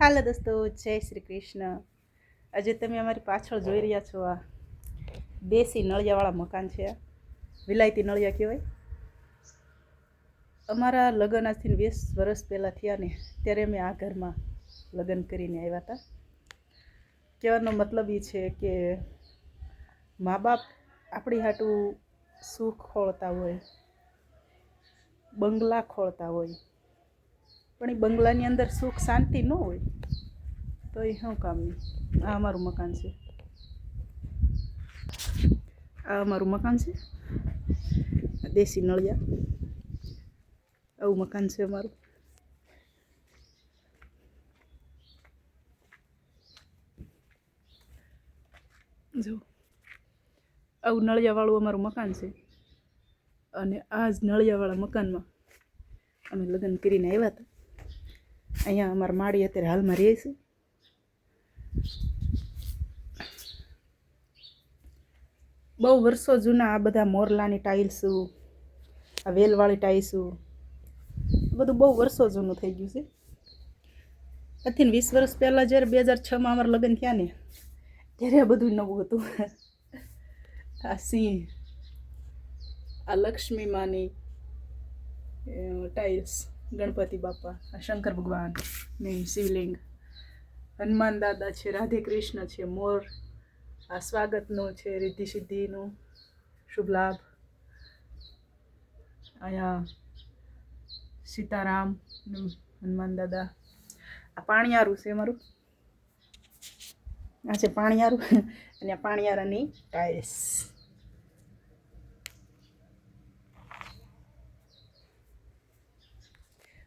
હાલો દોસ્તો, જય શ્રી કૃષ્ણ. આજે તમે અમારી પાછળ જોઈ રહ્યા છો આ દેશી નળિયાવાળા મકાન છે વિલાયતી નળિયા કહેવાય. અમારા લગ્ન આજથી વીસ વર્ષ પહેલાં થયા ને, ત્યારે અમે આ ઘરમાં લગ્ન કરીને આવ્યા હતા. કહેવાનો મતલબ એ છે કે મા બાપ આપણી હાટું સુખ ખોળતા હોય, બંગલા ખોળતા હોય પણ એ બંગલાની અંદર સુખ શાંતિ ન હોય, તો એ શું કામની આ અમારું મકાન છે. આ અમારું મકાન છે. દેશી નળિયા. આવું મકાન છે અમારું. જો, આવું નળિયાવાળું અમારું મકાન છે. અને આ જ નળિયાવાળા મકાનમાં અમે લગ્ન કરીને આવ્યા હતા. અહીંયા અમારા માળી અત્યારે હાલમાં રહે છે. બહુ વર્ષો જૂના આ બધા મોરલાની ટાઇલ્સું, આ વેલવાળી ટાઇલ્સું બધું બહુ વર્ષો જૂનું થઈ ગયું છે. આજથી વીસ વર્ષ પહેલાં જ્યારે બે હજાર છમાં અમારા લગ્ન થયા ને, ત્યારે આ બધું નવું હતું. આ સિંહ, આ લક્ષ્મી માની ટાઇલ્સ. ગણપતિ બાપા શંકર ભગવાન, ને શિવલિંગ. હનુમાન દાદા છે, રાધે કૃષ્ણ છે, મોર, આ સ્વાગતનું છે, રિદ્ધિ સિદ્ધિનું, શુભ લાભ. અહીંયા સીતારામ હનુમાન દાદા. આ પાણીયારું છે મારું આ છે પાણીયારું, અને આ પાણીયારાની ટાઇલ્સ.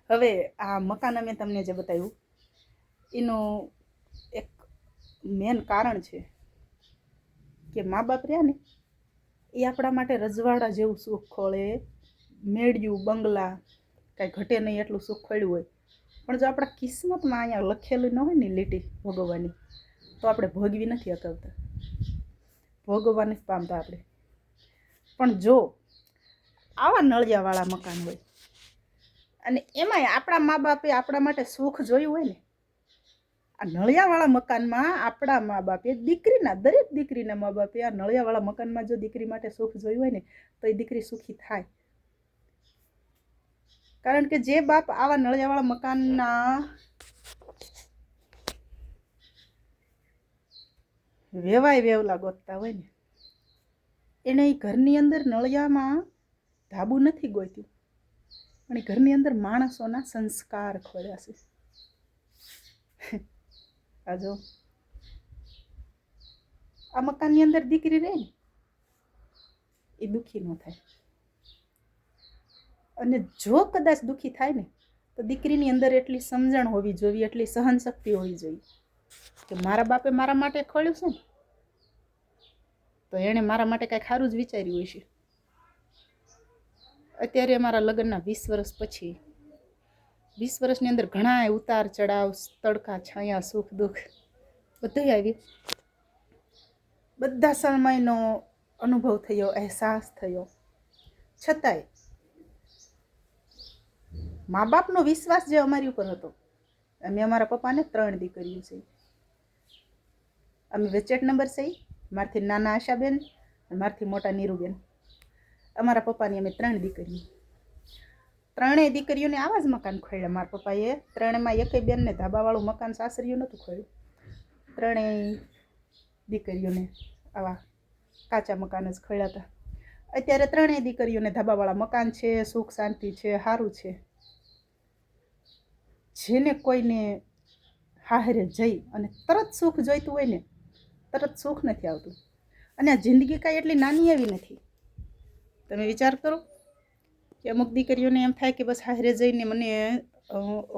હવે આ મકાન અમે તમને જે બતાવ્યું, એનું એક મેન કારણ છે કે મા બાપ રહ્યા ને, એ આપણા માટે રજવાડા જેવું સુખ ખોળે, મેળ્યું, બંગલા, કાંઈ ઘટે નહીં એટલું સુખ ખોળ્યું હોય. પણ જો આપણા કિસ્મતમાં અહીંયા લખેલું ન હોય ને લીટી ભોગવવાની, તો આપણે ભોગવી નથી અકવતા ભોગવવાની જ પામતા આપણે. પણ જો આવા નળિયાવાળા મકાન હોય અને એમાંય આપણા મા બાપે આપણા માટે સુખ જોયું હોય ને, આ નળિયાવાળા મકાનમાં આપણા મા બાપે દીકરીના દરેક દીકરીના મા બાપે આ નળિયાવાળા મકાનમાં જો દીકરી માટે સુખ જોયું હોય ને, તો એ દીકરી સુખી થાય. કારણ કે જે બાપ આવા નળિયાવાળા મકાનના વેવાય વેવલા ગોતતા હોય ને એણે ઘરની અંદર નળિયામાં ધાબુ નથી ગોત્યું. પણ એ ઘરની અંદર માણસોના સંસ્કાર ખોર્યા છે. આ જો. આ મકાનની અંદર દીકરી રહે ને, એ દુઃખી ન થાય. અને જો કદાચ દુઃખી થાય ને, તો દીકરીની અંદર એટલી સમજણ હોવી જોઈએ, એટલી સહન શક્તિ હોવી જોઈએ કે મારા બાપે મારા માટે ખોલ્યું છે ને, તો એણે મારા માટે કાંઈ ખારું જ વિચાર્યું હોય છે અત્યારે અમારા લગ્નના વીસ વર્ષ પછી. વીસ વર્ષની અંદર ઘણા ઉતાર ચડાવ તડકા, છાયા, સુખ, દુઃખ બધું આવ્યું. બધા સમયનો અનુભવ થયો, અહેસાસ થયો. છતાંય મા બાપનો વિશ્વાસ જે અમારી ઉપર હતો, અમે અમારા પપ્પાને ત્રણ દીકરીઓ છે. અમે વેચેટ નંબર છે મારથી નાના આશાબેન અને મારથી મોટા નીરુબેન. અમારા પપ્પાની અમે ત્રણ દીકરીઓ. ત્રણેય દીકરીઓને આવા જ મકાન ખોલ્યા મારા પપ્પાએ ત્રણેયમાં એકેય બેનને ધાબાવાળું મકાન સાસરીયું નહોતું ખોલ્યું ત્રણેય દીકરીઓને આવા કાચા મકાન જ ખોલ્યા હતા. અત્યારે ત્રણેય દીકરીઓને ધાબાવાળા મકાન છે, સુખ શાંતિ છે સારું છે. જેને કોઈને હાહરે જઈ અને તરત સુખ જોઈતું હોય ને, તરત સુખ નથી આવતું. અને આ જિંદગી કાંઈ એટલી નાની એવી નથી. તમે વિચાર કરો કે અમુક દીકરીઓને એમ થાય કે બસ હારે જઈને મને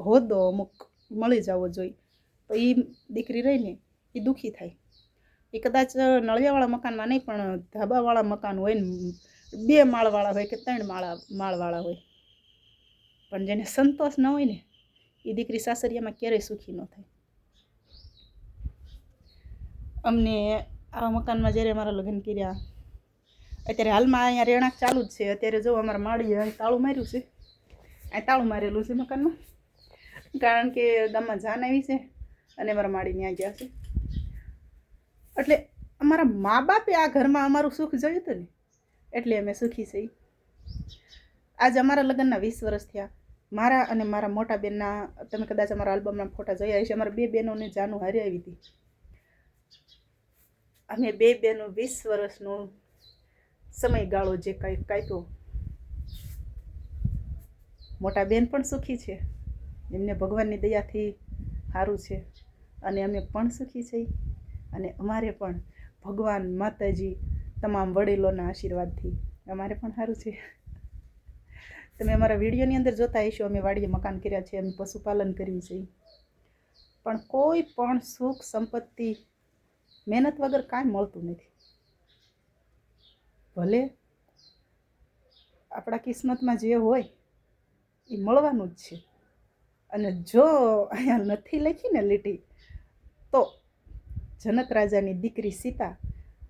હોદ્દો અમુક મળી જવો જોઈએ. તો એ દીકરી રહીને એ દુઃખી થાય. એ કદાચ નળિયાવાળા મકાનમાં નહીં, પણ ધાબાવાળા મકાન હોય ને, બે માળવાળા હોય કે ત્રણ માળા, માળવાળા હોય. પણ જેને સંતોષ ન હોય ને એ દીકરી સાસરિયામાં ક્યારેય સુખી ન થાય. અમને આ મકાનમાં જ્યારે અમારા લગ્ન કર્યા અત્યારે હાલમાં અહીંયા રહેણાંક ચાલુ જ છે. અત્યારે જો અમારા માળીએ તાળું માર્યું છે. અહીં તાળું મારેલું છે મકાનમાં. કારણ કે ગામમાં જાન આવી છે અને મારા માળીને ત્યાં ગયા છે. એટલે અમારા મા બાપે આ ઘરમાં અમારું સુખ જોયું હતું ને? એટલે અમે સુખી છીએ. આજે અમારા લગ્નના વીસ વર્ષ થયા. મારા અને મારા મોટા બેનના, તમે કદાચ અમારા આલ્બમના ફોટા જોયા હશે. અમારા બે બહેનોને જાનું હારી આવી હતી. અમે બે બહેનો વીસ વર્ષનો સમયગાળો જે કાંઈ કાપ્યો. મોટા બેન પણ સુખી છે. એમને ભગવાનની દયાથી સારું છે. અને અમે પણ સુખી છીએ. અને અમારે પણ ભગવાન માતાજી તમામ વડીલોના આશીર્વાદથી અમારે પણ સારું છે. તમે અમારા વિડીયોની અંદર જોતા હશો, અમે વાડીએ મકાન કર્યા છે, અમે પશુપાલન કર્યું છે. પણ કોઈ પણ સુખ સંપત્તિ મહેનત વગર કાંઈ મળતું નથી. ભલે આપણા કિસ્મતમાં જે હોય, એ મળવાનું જ છે. અને જો અહીંયા નથી લખી ને લીટી, તો જનક રાજાની દીકરી સીતા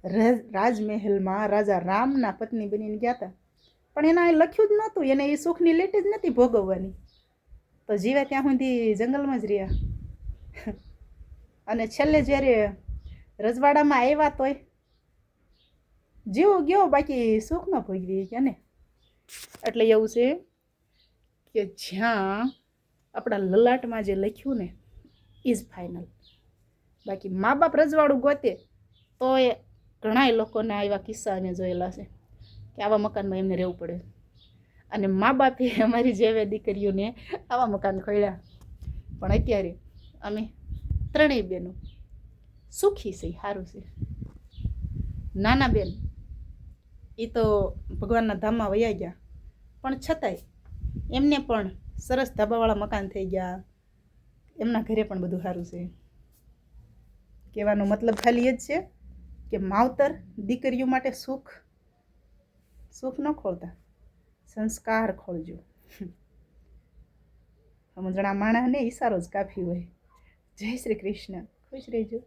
રજ- રાજમહેલમાં રાજા રામના પત્ની બનીને ગયા હતા પણ એના અહીં લખ્યું જ નહોતું, એને એ સુખની લીટી જ નથી ભોગવવાની. તો જીવે ત્યાં સુધી જંગલમાં જ રહ્યા. અને છેલ્લે જ્યારે રજવાડામાં આવ્યા તોય જીવ ગયો, બાકી સુખમાં ભોગવી ગયા ને. એટલે એવું છે કે જ્યાં આપણા લલાટમાં જે લખ્યું ને ઇઝ ફાઇનલ. બાકી મા બાપ રજવાડું ગોતે તો એ ઘણાય લોકોને આવા કિસ્સા અમે જોયેલા છે, કે આવા મકાનમાં એમને રહેવું પડે. અને મા બાપે અમારી જેવી દીકરીઓને આવા મકાન ખોલ્યા પણ અત્યારે અમે ત્રણેય બહેનો સુખી છે સારું છે નાના બેન એ તો ભગવાનના ધામમાં વયા ગયા. પણ છતાંય એમને પણ સરસ ધાબાવાળા મકાન થઈ ગયા. એમના ઘરે પણ બધું સારું છે. કહેવાનો મતલબ ખાલી એ જ છે કે માવતર દીકરીઓ માટે સુખ સુખ ન ખોલતા, સંસ્કાર ખોલજો. સમજણા માણસને ઈશારો જ કાફી હોય. જય શ્રી કૃષ્ણ. ખુશ રહેજો.